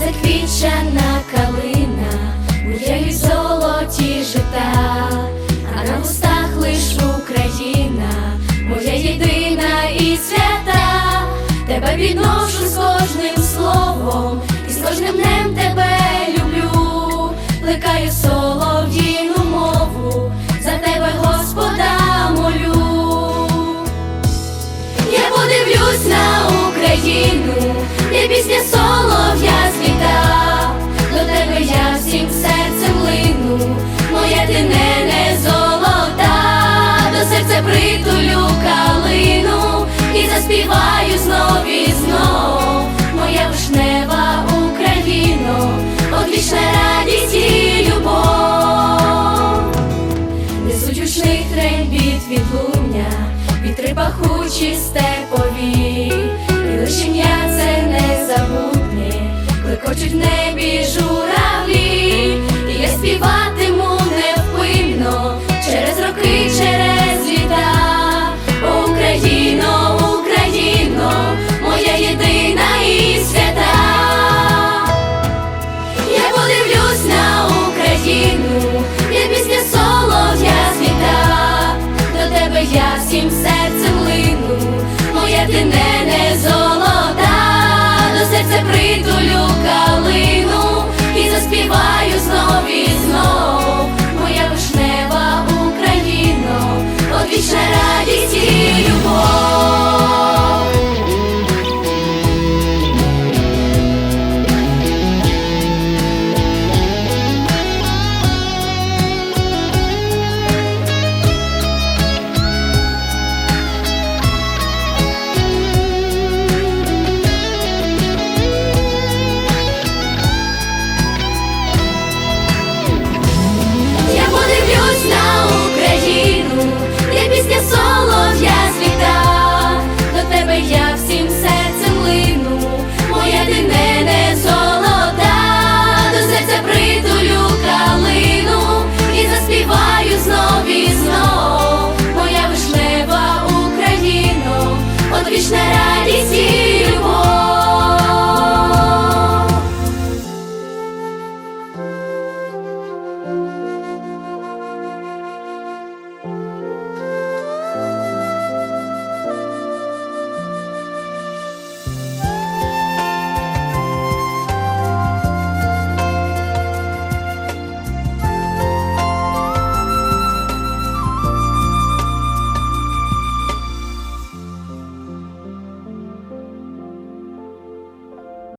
заквічена калина, муряють золоті жита, а на устах лиш Україна, моя єдина і свята, тебе відношу з кожним словом, і з кожним днем тебе люблю, плекаю солов'їну мову, за тебе Господа молю. Я подивлюсь на Україну, де пісня соло. Притулю калину і заспіваю знов і знов, моя вишнева Україно, одвічна радість і любов. Несуть гучний трембіт від луня, вітри пахучі степові, я всім серцем лину, моя ти не, не золота, до серця притулю.